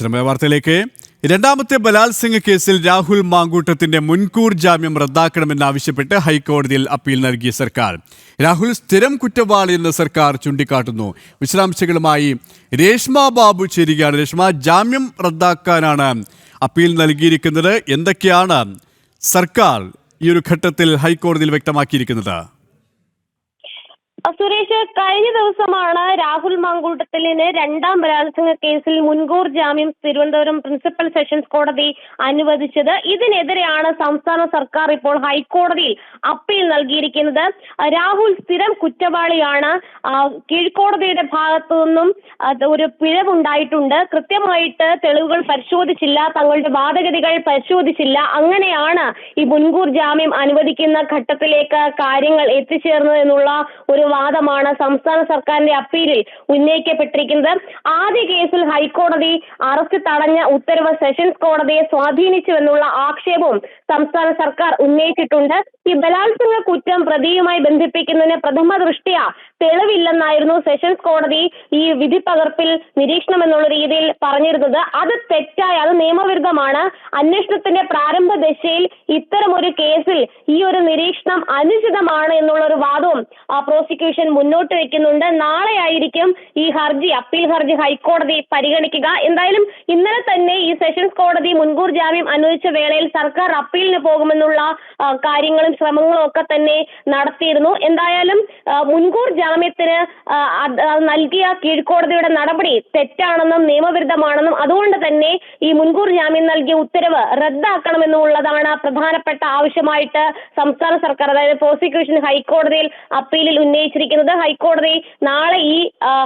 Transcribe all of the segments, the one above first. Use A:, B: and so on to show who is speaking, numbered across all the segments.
A: വിശദമായ വാർത്തയിലേക്ക്. രണ്ടാമത്തെ ബലാത്സംഗ കേസിൽ രാഹുൽ മാങ്കൂട്ടത്തിന്റെ മുൻകൂർ ജാമ്യം റദ്ദാക്കണമെന്നാവശ്യപ്പെട്ട് ഹൈക്കോടതിയിൽ അപ്പീൽ നൽകിയ സർക്കാർ. രാഹുൽ സ്ഥിരം കുറ്റവാളിയെന്ന് സർക്കാർ ചൂണ്ടിക്കാട്ടുന്നു. വിശദാംശങ്ങളുമായി രേഷ്മ ബാബു ചേരുകയാണ്. രേഷ്മ ജാമ്യം റദ്ദാക്കാനാണ് അപ്പീൽ നൽകിയിരിക്കുന്നത്. എന്തൊക്കെയാണ് സർക്കാർ ഈ ഒരു ഘട്ടത്തിൽ ഹൈക്കോടതിയിൽ വ്യക്തമാക്കിയിരിക്കുന്നത്?
B: സുരേഷ് കഴിഞ്ഞ ദിവസമാണ് രാഹുൽ മാങ്കൂട്ടത്തിലിന് രണ്ടാം ബലാത്സംഗ കേസിൽ മുൻകൂർ ജാമ്യം തിരുവനന്തപുരം പ്രിൻസിപ്പൽ സെഷൻസ് കോടതി അനുവദിച്ചത്. ഇതിനെതിരെയാണ് സംസ്ഥാന സർക്കാർ ഇപ്പോൾ ഹൈക്കോടതിയിൽ അപ്പീൽ നൽകിയിരിക്കുന്നത്. രാഹുൽ സ്ഥിരം കുറ്റവാളിയാണ്. കീഴ്ക്കോടതിയുടെ ഭാഗത്തു നിന്നും ഒരു പിഴവുണ്ടായിട്ടുണ്ട്. കൃത്യമായിട്ട് തെളിവുകൾ പരിശോധിച്ചില്ല. തങ്ങളുടെ വാദഗതികൾ പരിശോധിച്ചില്ല. അങ്ങനെയാണ് ഈ മുൻകൂർ ജാമ്യം അനുവദിക്കുന്ന ഘട്ടത്തിലേക്ക് കാര്യങ്ങൾ എത്തിച്ചേർന്നത് എന്നുള്ള ഒരു വാദമാണ് സംസ്ഥാന സർക്കാരിന്റെ അപ്പീലിൽ ഉന്നയിക്കപ്പെട്ടിരിക്കുന്നത് ആദ്യ കേസിൽ ഹൈക്കോടതി അറസ്റ്റ് തടഞ്ഞ ഉത്തരവ് സെഷൻസ് കോടതിയെ സ്വാധീനിച്ചുവെന്നുള്ള ആക്ഷേപവും സംസ്ഥാന സർക്കാർ ഉന്നയിച്ചിട്ടുണ്ട്. ഈ ബലാത്സംഗ കുറ്റം പ്രതിയുമായി ബന്ധിപ്പിക്കുന്നതിന് പ്രഥമ ദൃഷ്ടിയ തെളിവില്ലെന്നായിരുന്നു സെഷൻസ് കോടതി ഈ വിധി പകർപ്പിൽ നിരീക്ഷണം എന്നുള്ള രീതിയിൽ പറഞ്ഞിരുന്നത്. അത് തെറ്റായ അത് നിയമവിരുദ്ധമാണ്. അന്വേഷണത്തിന്റെ പ്രാരംഭ ദശയിൽ ഇത്തരം ഒരു കേസിൽ ഈ ഒരു നിരീക്ഷണം അനുചിതമാണ് എന്നുള്ള ഒരു വാദവും പ്രോസിക്യൂഷൻ മുന്നോട്ട് വെക്കുന്നുണ്ട്. നാളെയായിരിക്കും ഈ അപ്പീൽ ഹർജി ഹൈക്കോടതി പരിഗണിക്കുക. എന്തായാലും ഇന്നലെ തന്നെ ഈ സെഷൻസ് കോടതി മുൻകൂർ ജാമ്യം അനുവദിച്ച വേളയിൽ സർക്കാർ അപ്പീലിന് പോകുമെന്നുള്ള കാര്യങ്ങളും ശ്രമങ്ങളും ഒക്കെ തന്നെ നടത്തിയിരുന്നു. എന്തായാലും മുൻകൂർ ജാമ്യത്തിന് നൽകിയ കീഴ്ക്കോടതിയുടെ നടപടി തെറ്റാണെന്നും നിയമവിരുദ്ധമാണെന്നും അതുകൊണ്ട് തന്നെ ഈ മുൻകൂർ ജാമ്യം നൽകിയ ഉത്തരവ് റദ്ദാക്കണമെന്നുള്ളതാണ് പ്രധാനപ്പെട്ട ആവശ്യമായിട്ട് സംസ്ഥാന സർക്കാർ അതായത് പ്രോസിക്യൂഷൻ ഹൈക്കോടതിയിൽ അപ്പീലിൽ ഉന്നയിച്ചിരിക്കുന്നത്. ഹൈക്കോടതി നാളെ ഈ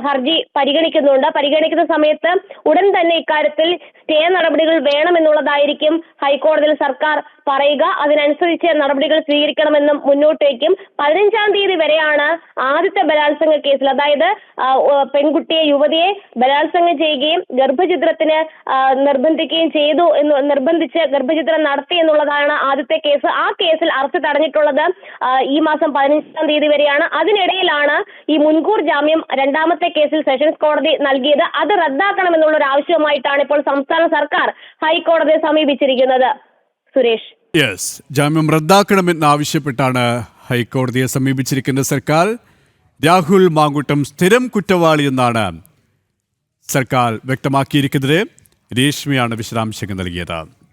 B: ഹർജി പരിഗണിക്കുന്നുണ്ട്. പരിഗണിക്കുന്ന സമയത്ത് ഉടൻ തന്നെ ഇക്കാര്യത്തിൽ സ്റ്റേ നടപടികൾ വേണമെന്നുള്ളതായിരിക്കും ഹൈക്കോടതിയിൽ സർക്കാർ പറയുക. അതിനനുസരിച്ച് നടപടികൾ സ്വീകരിക്കണമെന്നും മുന്നോട്ട് വയ്ക്കും പതിനഞ്ചാം തീയതി വരെയാണ് ആദ്യത്തെ ബലാത്സംഗ കേസിൽ. അതായത് പെൺകുട്ടിയെ യുവതിയെ ബലാത്സംഗം ചെയ്യുകയും ഗർഭചിത്രത്തിന് നിർബന്ധിക്കുകയും ചെയ്തു എന്ന് നിർബന്ധിച്ച് ഗർഭചിത്രം നടത്തി എന്നുള്ളതാണ് ആദ്യത്തെ കേസ്. ആ കേസിൽ അറസ്റ്റ് തടഞ്ഞിട്ടുള്ളത് ഈ മാസം പതിനഞ്ചാം തീയതി വരെയാണ്. അതിനിടയിലാണ് ഈ മുൻകൂർ ജാമ്യം രണ്ടാമത്തെ കേസിൽ സെഷൻസ് കോടതി നൽകിയത്. അത് റദ്ദാക്കണമെന്നുള്ള ഒരു ആവശ്യമായിട്ടാണ് ഇപ്പോൾ സംസ്ഥാന സർക്കാർ ഹൈക്കോടതിയെ സമീപിച്ചിരിക്കുന്നത്. സുരേഷ്.
A: യെസ് ജാമ്യം റദ്ദാക്കണമെന്നാവശ്യപ്പെട്ടാണ് ഹൈക്കോടതിയെ സമീപിച്ചിരിക്കുന്ന സർക്കാർ. രാഹുൽ മാങ്കുട്ടം സ്ഥിരം കുറ്റവാളിയെന്നാണ് സർക്കാർ വ്യക്തമാക്കിയിരിക്കുന്നത്. രേഷ്മയാണ് വിശദാംശങ്ങൾ നൽകിയത്.